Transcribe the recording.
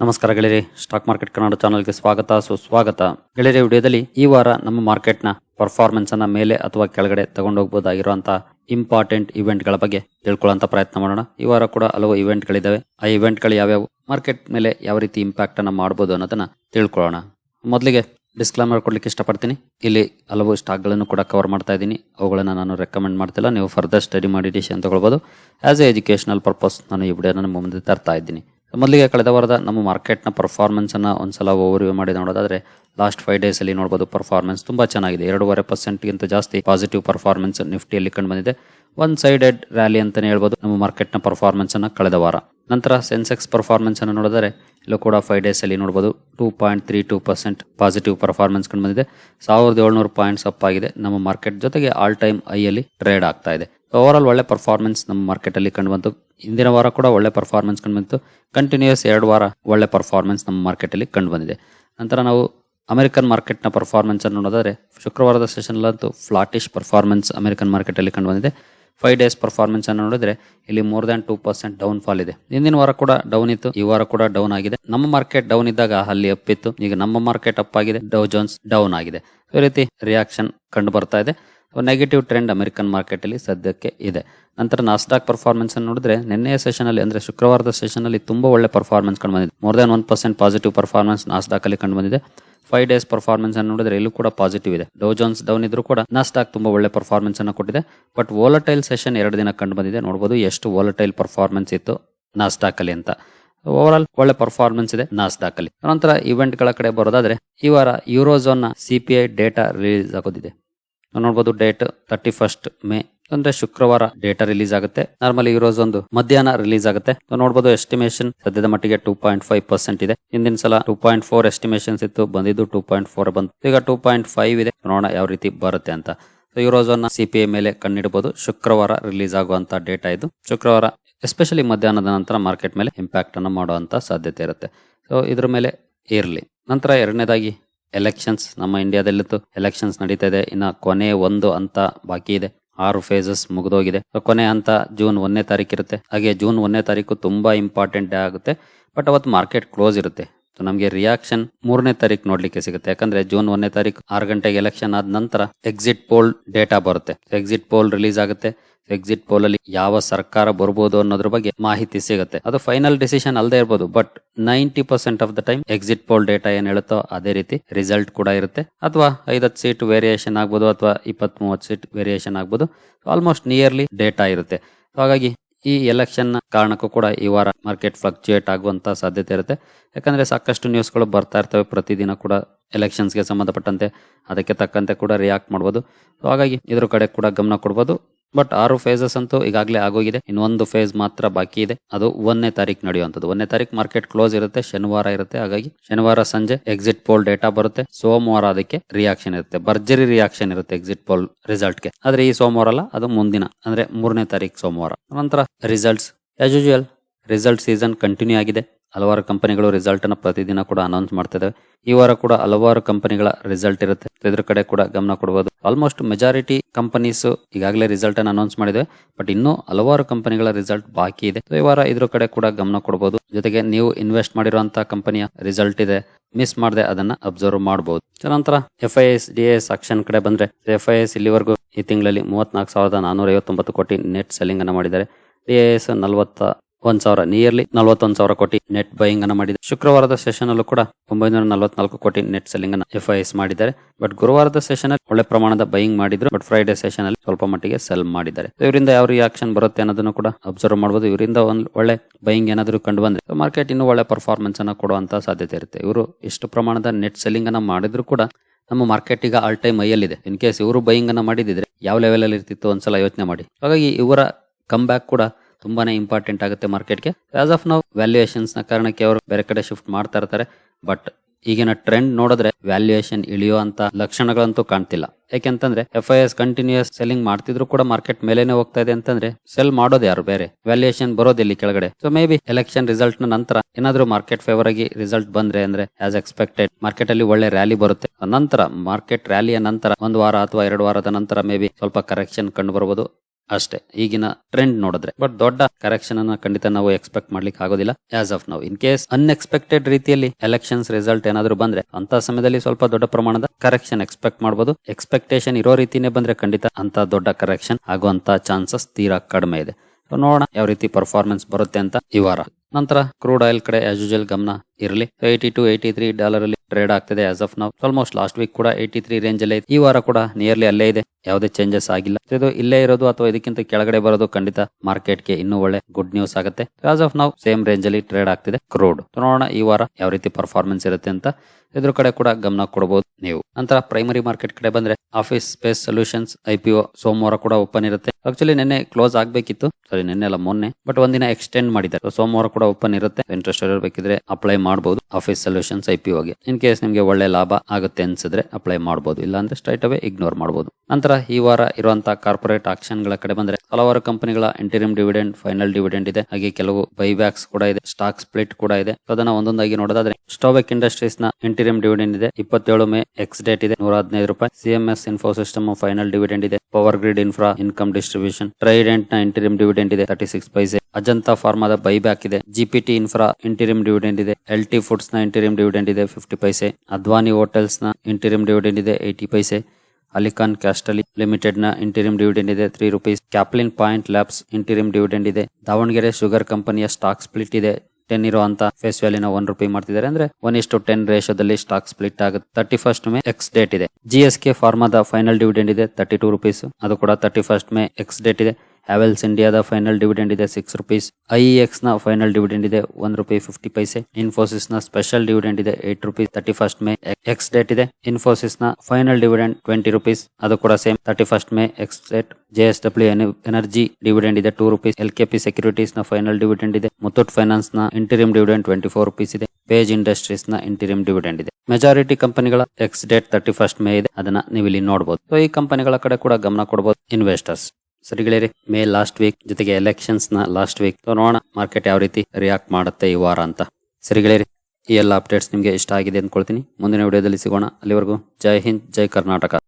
ನಮಸ್ಕಾರ ಗೆಳೆಯರಿ, stock market Kannada ಚಾನಲ್ಗೆ ಸ್ವಾಗತ, ಸುಸ್ವಾಗತ. ಗೆಳೆಯರಿ, ವಿಡಿಯೋದಲ್ಲಿ ಈ ವಾರ ನಮ್ಮ ಮಾರ್ಕೆಟ್ನ ಪರ್ಫಾರ್ಮೆನ್ಸ್ ಅನ್ನ ಮೇಲೆ ಅಥವಾ ಕೆಳಗಡೆ ತಗೊಂಡೋಗಬಹುದಾಗಿರುವಂತಹ ಇಂಪಾರ್ಟೆಂಟ್ ಇವೆಂಟ್ಗಳ ಬಗ್ಗೆ ತಿಳ್ಕೊಳ್ಳುವಂತ ಪ್ರಯತ್ನ ಮಾಡೋಣ. ಈ ವಾರ ಕೂಡ ಹಲವು ಇವೆಂಟ್ಗಳಿದ್ದಾವೆ ಆ ಇವೆಂಟ್ಗಳು ಯಾವ್ಯಾವು ಮಾರ್ಕೆಟ್ ಮೇಲೆ ಯಾವ ರೀತಿ ಇಂಪ್ಯಾಕ್ಟ್ ಅನ್ನ ಮಾಡಬಹುದು ಅನ್ನೋದನ್ನ ತಿಳ್ಕೊಳ್ಳೋಣ. ಮೊದಲಿಗೆ ಡಿಸ್ಕ್ಲೈಮರ್ ಕೊಡ್ಲಿಕ್ಕೆ ಇಷ್ಟಪಡ್ತೀನಿ. ಇಲ್ಲಿ ಹಲವು ಸ್ಟಾಕ್ಗಳನ್ನು ಕೂಡ ಕವರ್ ಮಾಡ್ತಾ ಇದ್ದೀನಿ. ಅವುಗಳನ್ನು ನಾನು ರೆಕಮೆಂಡ್ ಮಾಡ್ತಿಲ್ಲ. ನೀವು ಫರ್ದರ್ ಸ್ಟಡಿ ಮಾಡಿ ಡಿಸಿಷನ್ ತಗೊಳ್ಬೋದು. ಆಸ್ ಎ ಎಜುಕೇಶನಲ್ ಪರ್ಪಸ್ ನಾನು ಈ ವಿಡಿಯೋನ ಮುಂದೆ ತರ್ತಾ ಇದ್ದೀನಿ. ಮೊದಲಿಗೆ ಕಳೆದ ವಾರದ ನಮ್ಮ ಮಾರ್ಕೆಟ್ನ ಪರ್ಫಾರ್ಮೆನ್ಸನ್ನು ಒಂದು ಒಂದ್ಸಲ ಓವರ್ವ್ಯೂ ಮಾಡಿ ನೋಡೋದಾದರೆ ಲಾಸ್ಟ್ ಫೈವ್ ಡೇಸಲ್ಲಿ ನೋಡ್ಬೋದು ಪರ್ಫಾರ್ಮೆನ್ಸ್ ತುಂಬ ಚೆನ್ನಾಗಿದೆ. ಎರಡೂವರೆ ಪರ್ಸೆಂಟ್ಗಿಂತ ಜಾಸ್ತಿ ಪಾಸಿಟಿವ್ ಪರ್ಫಾರ್ಮೆನ್ಸ್ ನಿಫ್ಟಿಯಲ್ಲಿ ಕಂಡು ಬಂದಿದೆ. ಒನ್ ಸೈಡೆಡ್ ರ್ಯಾಲಿ ಅಂತಲೇ ಹೇಳ್ಬೋದು ನಮ್ಮ ಮಾರ್ಕೆಟ್ನ ಪರ್ಫಾರ್ಮೆನ್ಸನ್ನು ಕಳೆದ ವಾರ. ನಂತರ ಸೆನ್ಸೆಕ್ಸ್ ಪರ್ಫಾರ್ಮೆನ್ಸನ್ನು ನೋಡಿದರೆ, ಇಲ್ಲೂ ಕೂಡ ಫೈವ್ ಡೇಸಲ್ಲಿ ನೋಡ್ಬೋದು two point three two percent positive performance ಕಂಡು ಬಂದಿದೆ. ಸಾವಿರದ ಏಳ್ನೂರು ಪಾಯಿಂಟ್ಸ್ ಅಪ್ ಆಗಿದೆ. ನಮ್ಮ ಮಾರ್ಕೆಟ್ ಜೊತೆಗೆ ಆಲ್ ಟೈಮ್ ಐಯಲ್ಲಿ ಟ್ರೇಡ್ ಆಗ್ತಾ ಇದೆ. ಓವರ್ ಆಲ್ ಒಳ್ಳೆ ಪರ್ಫಾರ್ಮೆನ್ಸ್ ನಮ್ಮ ಮಾರ್ಕೆಟಲ್ಲಿ ಕಂಡು ಬಂತು ಇಂದಿನ ವಾರ ಕೂಡ ಒಳ್ಳೆ ಪರ್ಫಾರ್ಮೆನ್ಸ್ ಕಂಡು ಬಂತು ಕಂಟಿನ್ಯೂಸ್ ಎರಡು ವಾರ ಒಳ್ಳೆ ಪರ್ಫಾರ್ಮೆನ್ಸ್ ನಮ್ಮ ಮಾರ್ಕೆಟಲ್ಲಿ ಕಂಡು ಬಂದಿದೆ ನಂತರ ನಾವು ಅಮೆರಿಕನ್ ಮಾರ್ಕೆಟ್ನ ಪರ್ಫಾರ್ಮೆನ್ಸ್ ಅನ್ನು ನೋಡಿದರೆ, ಶುಕ್ರವಾರದ ಸೆಷನ್ ಅಂತೂ ಫ್ಲಾಟಿಶ್ ಪರ್ಫಾರ್ಮೆನ್ಸ್ ಅಮೆರಿಕನ್ ಮಾರ್ಕೆಟಲ್ಲಿ ಕಂಡು ಬಂದಿದೆ ಫೈವ್ ಡೇಸ್ ಪರ್ಫಾರ್ಮೆನ್ಸ್ ಅನ್ನು ನೋಡಿದ್ರೆ, ಇಲ್ಲಿ more than two percent down fall ಇದೆ. ಹಿಂದಿನ ವಾರ ಕೂಡ ಡೌನ್ ಇತ್ತು, ಈ ವಾರ ಕೂಡ ಡೌನ್ ಆಗಿದೆ. ನಮ್ಮ ಮಾರ್ಕೆಟ್ ಡೌನ್ ಇದ್ದಾಗ ಅಲ್ಲಿ ಅಪ್ ಇತ್ತು. ಈಗ ನಮ್ಮ ಮಾರ್ಕೆಟ್ ಅಪ್ ಆಗಿದೆ ಡೌ ಜೋನ್ಸ್ ಡೌನ್ ಆಗಿದೆ. ಈ ರೀತಿ ರಿಯಾಕ್ಷನ್ ಕಂಡು ಬರ್ತಾ ಇದೆ. ನೆಗೆಟಿವ್ ಟ್ರೆಂಡ್ ಅಮೆರಿಕನ್ ಮಾರ್ಕೆಟಲ್ಲಿ ಸದ್ಯಕ್ಕೆ ಇದೆ. ನಂತರ ನಾಸ್ಟಾಕ್ ಪರ್ಫಾರ್ಮೆನ್ಸ್ ಅನ್ನು ನೋಡಿದ್ರೆ ನಿನ್ನೆಯ ಸೆಷನಲ್ಲಿ ಅಂದರೆ ಶುಕ್ರವಾರದ ಸೆಷನಲ್ಲಿ ತುಂಬ ಒಳ್ಳೆ ಪರ್ಫಾರ್ಮೆನ್ಸ್ ಕಂಡು ಬಂದಿದೆ more than one percent positive performance ನಾಸ್ಟಾಕಲ್ಲಿ ಕಂಡು ಬಂದಿದೆ ಫೈವ್ ಡೇಸ್ ಪರ್ಫಾರ್ಮೆನ್ಸ್ ಅನ್ನು ನೋಡಿದ್ರೆ ಇಲ್ಲೂ ಕೂಡ ಪಾಸಿಟಿವ್ ಇದೆ. ಡೋ ಜೋನ್ಸ್ ಡೌನ್ ಇದ್ರೂ ಕೂಡ ನಾಸ್ಟಾಕ್ ತುಂಬಾ ಒಳ್ಳೆ ಪರ್ಫಾರ್ಮೆನ್ಸ್ ಅನ್ನು ಕೊಟ್ಟಿದೆ. ಬಟ್ ವೋಲಟೈಲ್ ಸೆಷನ್ ಎರಡು ದಿನ ಕಂಡು ಬಂದಿದೆ ನೋಡಬಹುದು ಎಷ್ಟು ವೋಲಟೈಲ್ ಪರ್ಫಾರ್ಮೆನ್ಸ್ ಇತ್ತು ನಾಸ್ಟಾಕ್ ಅಲ್ಲಿ ಅಂತ. ಓವರ್ ಆಲ್ ಒಳ್ಳೆ ಪರ್ಫಾರ್ಮೆನ್ಸ್ ಇದೆ ನಾಸ್ಟಾಕ್ ಅಲ್ಲಿ ನಂತರ ಇವೆಂಟ್ಗಳ ಕಡೆ ಬರೋದಾದ್ರೆ ಈ ವಾರ ಯೂರೋಝೋನ್ನ ಸಿಪಿಐ ಡೇಟಾ ರಿಲೀಸ್ ಆಗೋದಿದೆ. ನಾವು ನೋಡಬಹುದು ಡೇಟ್ ತರ್ಟಿ ಫಸ್ಟ್ ಮೇ ಅಂದ್ರೆ ಶುಕ್ರವಾರ ಡೇಟಾ ರಿಲೀಸ್ ಆಗುತ್ತೆ. ನಾರ್ಮಲಿ ಯೂರೋಸ್ ಒಂದು ಮಧ್ಯಾಹ್ನ ರಿಲೀಸ್ ಆಗುತ್ತೆ. ನೋಡಬಹುದು ಎಸ್ಟಿಮೇಷನ್ ಸದ್ಯದ ಮಟ್ಟಿಗೆ ಟೂ ಪಾಯಿಂಟ್ ಫೈವ್ ಪರ್ಸೆಂಟ್ ಇದೆ. ಹಿಂದಿನ ಸಲ ಟೂ ಪಾಯಿಂಟ್ ಫೋರ್ ಎಸ್ಟಿಮೇಷನ್ಸ್ ಇತ್ತು, ಬಂದಿದ್ದು ಟೂ ಪಾಯಿಂಟ್ ಫೋರ್ ಬಂತು. ಈಗ ಟೂ ಪಾಯಿಂಟ್ ಫೈವ್ ಇದೆ. ನೋಡೋಣ ಯಾವ ರೀತಿ ಬರುತ್ತೆ ಅಂತ. ಸಿ ಪಿ ಐ ಮೇಲೆ ಕಣ್ಣಿಡಬಹುದು ಶುಕ್ರವಾರ ರಿಲೀಸ್ ಆಗುವಂತ ಡೇಟಾ ಇದು. ಶುಕ್ರವಾರ ಎಸ್ಪೆಷಲಿ ಮಧ್ಯಾಹ್ನದ ನಂತರ ಮಾರ್ಕೆಟ್ ಮೇಲೆ ಇಂಪ್ಯಾಕ್ಟ್ ಅನ್ನು ಮಾಡುವಂತ ಸಾಧ್ಯತೆ ಇರುತ್ತೆ. ಸೊ ಇದ್ರ ಮೇಲೆ ಇರಲಿ ನಂತರ ಎರಡನೇದಾಗಿ ಎಲೆಕ್ಷನ್ಸ್ ನಮ್ಮ ಇಂಡಿಯಾದಲ್ಲಿತ್ತು ಎಲೆಕ್ಷನ್ಸ್ ನಡೀತಾ ಇದೆ. ಇನ್ನ ಕೊನೆ ಒಂದು ಅಂತ ಬಾಕಿ ಇದೆ. ಆರು ಫೇಸಸ್ ಮುಗಿದೋಗಿದೆ. ಕೊನೆ ಹಂತ ಜೂನ್ ಒಂದನೇ ತಾರೀಕು ಇರುತ್ತೆ ಹಾಗೆ ಜೂನ್ ಒಂದನೇ ತಾರೀಕು ತುಂಬಾ ಇಂಪಾರ್ಟೆಂಟ್ ಆಗುತ್ತೆ. ಬಟ್ ಅವತ್ತು ಮಾರ್ಕೆಟ್ ಕ್ಲೋಸ್ ಇರುತ್ತೆ. ನಮಗೆ ರಿಯಾಕ್ಷನ್ ಮೂರನೇ ತಾರೀಕು ನೋಡ್ಲಿಕ್ಕೆ ಸಿಗುತ್ತೆ. ಯಾಕಂದ್ರೆ ಜೂನ್ ಒಂದನೇ ತಾರೀಕು ಆರು ಗಂಟೆಗೆ ಎಲೆಕ್ಷನ್ ಆದ ನಂತರ ಎಕ್ಸಿಟ್ ಪೋಲ್ ಡೇಟಾ ಬರುತ್ತೆ. ಎಕ್ಸಿಟ್ ಪೋಲ್ ರಿಲೀಸ್ ಆಗುತ್ತೆ. ಎಕ್ಸಿಟ್ ಪೋಲ್ ಅಲ್ಲಿ ಯಾವ ಸರ್ಕಾರ ಬರ್ಬೋದು ಅನ್ನೋದ್ರ ಬಗ್ಗೆ ಮಾಹಿತಿ ಸಿಗುತ್ತೆ. ಅದು ಫೈನಲ್ ಡಿಸಿಷನ್ ಅಲ್ಲದೆ ಇರಬಹುದು but ninety percent of the time exit poll data ಏನ್ ಹೇಳುತ್ತೋ ಅದೇ ರೀತಿ ರಿಸಲ್ಟ್ ಕೂಡ ಇರುತ್ತೆ. ಅಥವಾ ಐದತ್ತು ಸೀಟ್ ವೇರಿಯೇಷನ್ ಆಗ್ಬೋದು, ಅಥವಾ ಇಪ್ಪತ್ತ್ ಮೂವತ್ತು ಸೀಟ್ ವೇರಿಯೇಷನ್ ಆಗ್ಬೋದು ಆಲ್ಮೋಸ್ಟ್ ನಿಯರ್ಲಿ ಡೇಟಾ ಇರುತ್ತೆ. ಹಾಗಾಗಿ ಈ ಎಲೆಕ್ಷನ್ ಕಾರಣಕ್ಕೂ ಕೂಡ ಈ ವಾರ ಮಾರ್ಕೆಟ್ ಫ್ಲಕ್ಚುಯೇಟ್ ಆಗುವಂತ ಸಾಧ್ಯತೆ ಇರುತ್ತೆ. ಯಾಕಂದ್ರೆ ಸಾಕಷ್ಟು ನ್ಯೂಸ್ಗಳು ಬರ್ತಾ ಇರ್ತವೆ. ಪ್ರತಿದಿನ ಕೂಡ ಎಲೆಕ್ಷನ್ಸ್ಗೆ ಸಂಬಂಧಪಟ್ಟಂತೆ ಅದಕ್ಕೆ ತಕ್ಕಂತೆ ಕೂಡ ರಿಯಾಕ್ಟ್ ಮಾಡ್ಬೋದು. ಹಾಗಾಗಿ ಇದ್ರ ಕಡೆ ಕೂಡ ಗಮನ ಕೊಡ್ಬೋದು. ಬಟ್ ಆರು ಫೇಸಸ್ ಅಂತೂ ಈಗಾಗಲೇ ಆಗೋಗಿದೆ. ಇನ್ನೊಂದು ಫೇಸ್ ಮಾತ್ರ ಬಾಕಿ ಇದೆ. ಅದು ಒಂದನೇ ತಾರೀಕು ನಡೆಯುವಂಥದ್ದು. ಒಂದನೇ ತಾರೀಕು ಮಾರ್ಕೆಟ್ ಕ್ಲೋಸ್ ಇರುತ್ತೆ, ಶನಿವಾರ ಇರುತ್ತೆ. ಹಾಗಾಗಿ ಶನಿವಾರ ಸಂಜೆ ಎಕ್ಸಿಟ್ ಪೋಲ್ ಡೇಟಾ ಬರುತ್ತೆ. ಸೋಮವಾರ ಅದಕ್ಕೆ ರಿಯಾಕ್ಷನ್ ಇರುತ್ತೆ. ಭರ್ಜರಿ ರಿಯಾಕ್ಷನ್ ಇರುತ್ತೆ ಎಕ್ಸಿಟ್ ಪೋಲ್ ರಿಸಲ್ಟ್ಗೆ. ಆದ್ರೆ ಈ ಸೋಮವಾರ ಅಲ್ಲ, ಅದು ಮುಂದಿನ, ಅಂದ್ರೆ ಮೂರನೇ ತಾರೀಕು ಸೋಮವಾರ. ನಂತರ results as usual result season continue ಆಗಿದೆ. ಹಲವಾರು ಕಂಪನಿಗಳು ರಿಸಲ್ಟ್ ಅನ್ನು ಪ್ರತಿದಿನ ಕೂಡ ಅನೌನ್ಸ್ ಮಾಡ್ತಿದ್ದಾವೆ ಈ ವಾರ ಕೂಡ ಹಲವಾರು ಕಂಪನಿಗಳ ರಿಸಲ್ಟ್ ಇರುತ್ತೆ. ಇದ್ರ ಕಡೆ ಕೂಡ ಗಮನ ಕೊಡಬಹುದು ಆಲ್ಮೋಸ್ಟ್ ಮೆಜಾರಿಟಿ ಕಂಪನೀಸ್ ಈಗಾಗಲೇ ರಿಸಲ್ಟ್ ಅನ್ನು ಅನೌನ್ಸ್ ಮಾಡಿದೆ ಬಟ್ ಇನ್ನೂ ಹಲವಾರು ಕಂಪನಿಗಳ ರಿಸಲ್ಟ್ ಬಾಕಿ ಇದೆ. ಈ ವಾರ ಇದ್ರ ಕಡೆ ಕೂಡ ಗಮನ ಕೊಡಬಹುದು ಜೊತೆಗೆ ನೀವು ಇನ್ವೆಸ್ಟ್ ಮಾಡಿರುವಂತಹ ಕಂಪನಿಯ ರಿಸಲ್ಟ್ ಇದೆ. ಮಿಸ್ ಮಾಡದೆ ಅದನ್ನ ಅಬ್ಸರ್ವ್ ಮಾಡಬಹುದು ನಂತರ F I S D S action ಕಡೆ ಬಂದ್ರೆ ಎಫ್ ಐ ಎಸ್ ಇಲ್ಲಿವರೆಗೂ ಈ ತಿಂಗಳಲ್ಲಿ ಮೂವತ್ನಾಲ್ಕು ಸಾವಿರದ ನಾನೂರ ಐವತ್ತೊಂಬತ್ತು ಕೋಟಿ ನೆಟ್ ಸೆಲ್ಲಿಂಗ್ ಅನ್ನು ಮಾಡಿದ್ದಾರೆ. ಡಿ ಎಸ್ ನಲವತ್ತ ಒಂದ್ ಸಾವಿರ ನಿಯರ್ಲಿ ನಲವತ್ತೊಂದು ಸಾವಿರ ಕೋಟಿ ನೆಟ್ ಬೈಯಿಂಗ್ ಅನ್ನ ಮಾಡಿದೆ. ಶುಕ್ರವಾರದ ಸೆಷನ್ ಅಲ್ಲೂ ಕೂಡ ಒಂಬೈನೂರ ನಲವತ್ನಾಲ್ಕು ಕೋಟಿ ನೆಟ್ ಸೆಲ್ಲಿಂಗ್ ಅನ್ನ ಎಫ್ ಐ ಎಸ್ ಮಾಡಿದ್ದಾರೆ. ಬಟ್ ಗುರುವಾರದ ಸೆಷನ್ ಅಲ್ಲಿ ಒಳ್ಳೆ ಪ್ರಮಾಣದ ಬೈಯಿಂಗ್ ಮಾಡಿದ್ರು. ಬಟ್ ಫ್ರೈಡೆ ಸೆಷನ್ ಅಲ್ಲಿ ಸ್ವಲ್ಪ ಮಟ್ಟಿಗೆ ಸೆಲ್ ಮಾಡಿದ್ದಾರೆ. ಇವರಿಂದ ಯಾವ ರಿಯಾಕ್ಷನ್ ಬರುತ್ತೆ ಅನ್ನೋದನ್ನು ಕೂಡ ಅಬ್ಸರ್ವ್ ಮಾಡಬಹುದು ಇವರಿಂದ ಒಂದು ಒಳ್ಳೆ ಬೈಯಿಂಗ್ ಏನಾದರೂ ಕಂಡು ಬಂದ್ರೆ ಮಾರ್ಕೆಟ್ ಇನ್ನೂ ಒಳ್ಳೆ ಪರ್ಫಾರ್ಮೆನ್ಸ್ ಅನ್ನ ಕೊಡುವಂತ ಸಾಧ್ಯತೆ ಇರುತ್ತೆ. ಇವರು ಎಷ್ಟು ಪ್ರಮಾಣದ ನೆಟ್ ಸೆಲ್ಲಿಂಗ್ ಅನ್ನ ಮಾಡಿದ್ರು ಕೂಡ ನಮ್ಮ ಮಾರ್ಕೆಟ್ ಈಗ ಆಲ್ ಟೈಮ್ ಐಯಲ್ಲಿದೆ ಇನ್ ಕೇಸ್ ಇವರು ಬೈಯಿಂಗ್ ಅನ್ನ ಮಾಡಿದಿದ್ರೆ ಯಾವ ಲೆವೆಲ್ ಅಲ್ಲಿ ಇರ್ತಿತ್ತು ಒಂದ್ಸಲ ಯೋಚನೆ ಮಾಡಿ. ಹಾಗಾಗಿ ಇವರ ಕಮ್ ಬ್ಯಾಕ್ ಕೂಡ ತುಂಬಾನೇ ಇಂಪಾರ್ಟೆಂಟ್ ಆಗುತ್ತೆ ಮಾರ್ಕೆಟ್ಗೆ ಆಸ್ ಆಫ್ ನಾವು ವ್ಯಾಲ್ಯೂಯೇಷನ್ಸ್ನ ಕಾರಣಕ್ಕೆ ಅವರು ಬೇರೆ ಕಡೆ ಶಿಫ್ಟ್ ಮಾಡ್ತಾ ಇರ್ತಾರೆ. ಬಟ್ ಈಗಿನ ಟ್ರೆಂಡ್ ನೋಡಿದ್ರೆ ವ್ಯಾಲ್ಯೂಯೇಷನ್ ಅಂತ ಲಕ್ಷಣಗಳಂತೂ ಕಾಣ್ತಿಲ್ಲ. ಯಾಕೆಂತಂದ್ರೆ F I S continues selling ಮಾಡ್ತಿದ್ರು ಕೂಡ ಮಾರ್ಕೆಟ್ ಮೇಲೇನೆ ಹೋಗ್ತಾ ಇದೆ ಅಂತಂದ್ರೆ ಸೆಲ್ ಮಾಡೋದು ಯಾರು ಬೇರೆ? ವ್ಯಾಲ್ಯೂಯೇಷನ್ ಬರೋದಿಲ್ಲ ಕೆಳಗಡೆ. So maybe election result ನಂತರ ಏನಾದ್ರೂ ಮಾರ್ಕೆಟ್ ಫೇವರ್ ಆಗಿ ರಿಸಲ್ಟ್ ಬಂದ್ರೆ ಅಂದ್ರೆ ಆಸ್ ಎಕ್ಸ್ಪೆಕ್ಟೆಡ್ ಮಾರ್ಕೆಟ್ ಅಲ್ಲಿ ಒಳ್ಳೆ ರ್ಯಾಲಿ ಬರುತ್ತೆ. ನಂತರ ಮಾರ್ಕೆಟ್ ರ್ಯಾಲಿಯ ನಂತರ ಒಂದು ವಾರ ಅಥವಾ ಎರಡು ವಾರದ ನಂತರ ಮೇ ಬಿ ಸ್ವಲ್ಪ ಕರೆಕ್ಷನ್ ಕಂಡು ಬರಬಹುದು ಅಷ್ಟೇ. ಈಗಿನ ಟ್ರೆಂಡ್ ನೋಡಿದ್ರೆ. ಬಟ್ ದೊಡ್ಡ ಕರೆಕ್ಷನ್ ಅನ್ನ ಖಂಡಿತ ನಾವು ಎಕ್ಸ್ಪೆಕ್ಟ್ ಮಾಡ್ಲಿಕ್ಕೆ ಆಗೋದಿಲ್ಲ. ಆಸ್ ಆಫ್ ನಾವು ಇನ್ ಕೇಸ್ ಅನ್ಎಕ್ಸ್ಪೆಕ್ಟೆಡ್ ರೀತಿಯಲ್ಲಿ ಎಲೆಕ್ಷನ್ಸ್ ರಿಸಲ್ಟ್ ಏನಾದ್ರು ಬಂದ್ರೆ ಅಂತ ಸಮಯದಲ್ಲಿ ಸ್ವಲ್ಪ ದೊಡ್ಡ ಪ್ರಮಾಣದ ಕರೆಕ್ಷನ್ ಎಕ್ಸ್ಪೆಕ್ಟ್ ಮಾಡಬಹುದು ಎಕ್ಸ್ಪೆಕ್ಟೇಷನ್ ಇರೋ ರೀತಿನೇ ಬಂದ್ರೆ ಖಂಡಿತ ಅಂತ ದೊಡ್ಡ ಕರೆಕ್ಷನ್ ಆಗುವಂತ ಚಾನ್ಸಸ್ ತೀರಾ ಕಡಿಮೆ ಇದೆ. ನೋಡೋಣ ಯಾವ ರೀತಿ ಪರ್ಫಾರ್ಮೆನ್ಸ್ ಬರುತ್ತೆ ಅಂತ ಈ ವಾರ. ನಂತರ ಕ್ರೂಡ್ ಆಯಿಲ್ ಕಡೆ ಆಸ್ ಯೂಜಲ್ ಗಮನ ಇರಲಿ. Eighty two eighty three dollar ಅಲ್ಲಿ ಟ್ರೇಡ್ ಆಗ್ತಿದೆ ಆಸ್ ಆಫ್ ನಾವು ಆಲ್ಮೋಸ್ಟ್ ಲಾಸ್ಟ್ ವೀಕ್ ಕೂಡ ಏಯ್ಟಿ ತ್ರೀ ರೇಂಜ್ ಅಲ್ಲೇ ಈ ವಾರ ಕೂಡ ನಿಯರ್ಲಿ ಅಲ್ಲೇ ಇದೆ. ಯಾವುದೇ ಚೇಂಜಸ್ ಆಗಿಲ್ಲ. ಇದು ಇಲ್ಲೇ ಇರೋದು ಅಥವಾ ಇದಕ್ಕಿಂತ ಕೆಳಗಡೆ ಬರೋದು ಖಂಡಿತ ಮಾರ್ಕೆಟ್ಗೆ ಇನ್ನೂ ಒಳ್ಳೆ ಗುಡ್ ನ್ಯೂಸ್ ಆಗುತ್ತೆ. ಆಸ್ ಆಫ್ ನಾವು ಸೇಮ್ ರೇಂಜ್ ಅಲ್ಲಿ ಟ್ರೇಡ್ ಆಗ್ತಿದೆ. ಕ್ರೋಡ್ ನೋಡೋಣ ಈ ವಾರ ಯಾವ ರೀತಿ ಪರ್ಫಾರ್ಮೆನ್ಸ್ ಇರುತ್ತೆ ಅಂತ. ಇದ್ರ ಕಡೆ ಕೂಡ ಗಮನ ಕೊಡಬಹುದು ನೀವು. ನಂತರ ಪ್ರೈಮರಿ ಮಾರ್ಕೆಟ್ ಕಡೆ ಬಂದ್ರೆ ಆಫೀಸ್ ಸ್ಪೇಸ್ ಸೊಲ್ಯೂಷನ್ಸ್ ಐ ಸೋಮವಾರ ಕೂಡ ಓಪನ್ ಇರುತ್ತೆ. ಆಕ್ಚುಲಿ ನಿನ್ನೆ ಕ್ಲೋಸ್ ಆಗ್ಬೇಕಿತ್ತು. ಸಾರಿ ನಿನ್ನೆ ಅಲ್ಲ ಮೊನ್ನೆ. ಬಟ್ ಒಂದಿನ ಎಕ್ಸ್ಟೆಂಡ್ ಮಾಡಿದ್ದಾರೆ. ಸೋಮವಾರ ಕೂಡ ಓಪನ್ ಇರುತ್ತೆ. ಇಂಟ್ರೆಸ್ಟ್ ಇರಬೇಕಿದ್ರೆ ಅಪ್ಲೈ ಮಾಡಬಹುದು ಆಫೀಸ್ ಸೊಲ್ಯೂಷನ್ಸ್ ಐ ಪಿ ಒಗೆ ಇನ್ ಕೇಸ್ ನಿಮಗೆ ಒಳ್ಳೆ ಲಾಭ ಆಗುತ್ತೆ ಅನ್ಸಿದ್ರೆ ಅಪ್ಲೈ ಮಾಡಬಹುದು ಇಲ್ಲ ಅಂದ್ರೆ ಸ್ಟ್ರೈಟ್ ಅವೇ ಇಗ್ನೋರ್ ಮಾಡಬಹುದು ನಂತರ ಈ ವಾರ ಇರುವಂತಹ ಕಾರ್ಪೊರೇಟ್ ಆಕ್ಷನ್ಗಳ ಕಡೆ ಬಂದ್ರೆ ಹಲವಾರು ಕಂಪನಿಗಳ ಇಂಟರಿಮ್ ಡಿವಿಡೆಂಡ್ ಫೈನಲ್ ಡಿವಿಡೆಂಡ್ ಇದೆ. ಹಾಗೆ ಕೆಲವು ಬೈಬ್ಯಾಕ್ಸ್ ಕೂಡ ಇದೆ. ಸ್ಟಾಕ್ ಸ್ಪ್ಲಿಟ್ ಕೂಡ ಇದೆ. ಅದನ್ನ ಒಂದೊಂದಾಗಿ ನೋಡೋದಾದ್ರೆ ಸ್ಟೋಬೆಕ್ ಇಂಡಸ್ಟ್ರೀಸ್ನ ಇಂಟರಿಮ್ ಡಿವಿಡೆಂಡ್ ಇದೆ. ಇಪ್ಪತ್ತೇಳು ಮೇ ಎಕ್ಸ್ ಡೇಟ್ ಇದೆ. ನೂರ ಹದಿನೈದು ರೂಪಾಯಿ. ಸಿಎಂಎಸ್ ಇನ್ಫೋಸಿಸ್ಟಮ್ ಫೈನಲ್ ಡಿವಿಡೆಂಡ್ ಇದೆ. Power grid infra income distribution ಟ್ರೈಡೆಂಟ್ನ interim dividend ಇದೆ. ತರ್ಟಿ ಸಿಕ್ಸ್ ಪೈಸೆ ಅಜಂತಾ ಫಾರ್ಮಾದ ಬೈಬ್ಯಾಕ್ ಇದೆ. ಜಿಪಿಟಿ ಇನ್ಫ್ರಾ ಇಂಟೀರಿಯಂ ಡಿವಿಡೆಂಡ್ ಇದೆ. ಎಲ್ ಟಿ ನ ಇಂಟರಿಮ್ ಡಿವಿಡೆಂಡ್ ಇದೆ ಫಿಫ್ಟಿ ಪೈಸೆ ಅದ್ವಾನಿ ನ ಇಂಟರಿಮ್ ಡಿವಿಡೆಂಡ್ ಇದೆ ಏಯ್ಟಿ ಪೈಸೆ ಅಲಿಕಾನ್ ಕ್ಯಾಸ್ಟಲಿ ಲಿಮಿಟೆಡ್ನ ಇಂಟರಿಮ್ ಡಿವಿಡೆಂಡ್ ಇದೆ three rupees Caplin point labs interim dividend ಇದೆ. ದಾವಣಗೆರೆ ಶುಗರ್ ಕಂಪನಿಯ ಸ್ಟಾಕ್ ಸ್ಪ್ಲಿಟ್ ಇದೆ. ಟೆನ್ ಇರುವಂತ ಫೇಸ್ ವ್ಯಾಲ್ಯೂನ ಒನ್ ರುಪಿ ಮಾಡ್ತಿದ್ದಾರೆ. ಅಂದ್ರೆ ಒನ್ ಇಷ್ಟು ಟೆನ್ ರೇಷೋದಲ್ಲಿ ಸ್ಟಾಕ್ ಸ್ಪ್ಲಿಟ್ ಆಗುತ್ತೆ. Thirty first May ex date ಇದೆ ಜಿ ಎಸ್ ಕೆ ಫಾರ್ಮಾದ ಫೈನಲ್ ಡಿವಿಡೆಂಡ್ ಇದೆ ತರ್ಟಿ ಟೂ ರುಪೀಸ್ ಅದು ಕೂಡ thirty first May ex date ಇದೆ. ಹ್ಯಾವೆಲ್ಸ್ ಇಂಡಿಯಾದ ಫೈನಲ್ ಡಿವಿಡೆಂಡ್ ಇದೆ ಸಿಕ್ಸ್ ರುಪೀಸ್ ಐಎಕ್ಸ್ನ ಫೈನಲ್ ಡಿವಿಡೆಂಡ್ ಇದೆ ಒನ್ ರುಪಿ ಫಿಫ್ಟಿ ಪೈಸೆ ಇನ್ಫೋಸಿಸ್ನ ಸ್ಪೆಷಲ್ ಡಿವಿಡೆಂಡ್ ಇದೆ eight rupees thirty first May ex date ಇದೆ. ಇನ್ಫೋಸಿಸ್ನ ಫೈನಲ್ ಡಿವಿಡೆಂಡ್ ಟ್ವೆಂಟಿ ರುಪೀಸ್ ಅದು ಕೂಡ same thirty first May ex date J S W energy dividend ಇದೆ two rupees L K P ಸೆಕ್ಯೂರಿಟೀಸ್ನ final dividend ಇದೆ. Muthoot ಫೈನಾನ್ಸ್ನ interim dividend twenty four rupees ಇದೆ. Page ಇಂಡಸ್ಟ್ರೀಸ್ನ interim dividend ಇದೆ. Majority ಕಂಪನಿಗಳ ex date thirty first May ಇದೆ. ಅದನ್ನ ನೀವು ಇಲ್ಲಿ ನೋಡಬಹುದು ಸೊ ಈ ಕಂಪನಿಗಳ ಕಡೆ ಕೂಡ ಗಮನ ಕೊಡಬಹುದು ಇನ್ವೆಸ್ಟರ್ಸ್ ಸರಿಗಳಿರಿ ಮೇ ಲಾಸ್ಟ್ ವೀಕ್ ಜೊತೆಗೆ ಎಲೆಕ್ಷನ್ಸ್ನ ಲಾಸ್ಟ್ ವೀಕ್ ನೋಡೋಣ ಮಾರ್ಕೆಟ್ ಯಾವ ರೀತಿ ರಿಯಾಕ್ಟ್ ಮಾಡುತ್ತೆ ಈ ವಾರ ಅಂತ. ಸರಿಗಳಿರಿ ಈ ಎಲ್ಲ ಅಪ್ಡೇಟ್ಸ್ ನಿಮಗೆ ಇಷ್ಟ ಆಗಿದೆ ಅಂದ್ಕೊಳ್ತೀನಿ. ಮುಂದಿನ ವಿಡಿಯೋದಲ್ಲಿ ಸಿಗೋಣ. ಅಲ್ಲಿವರೆಗೂ ಜೈ ಹಿಂದ್, ಜೈ ಕರ್ನಾಟಕ.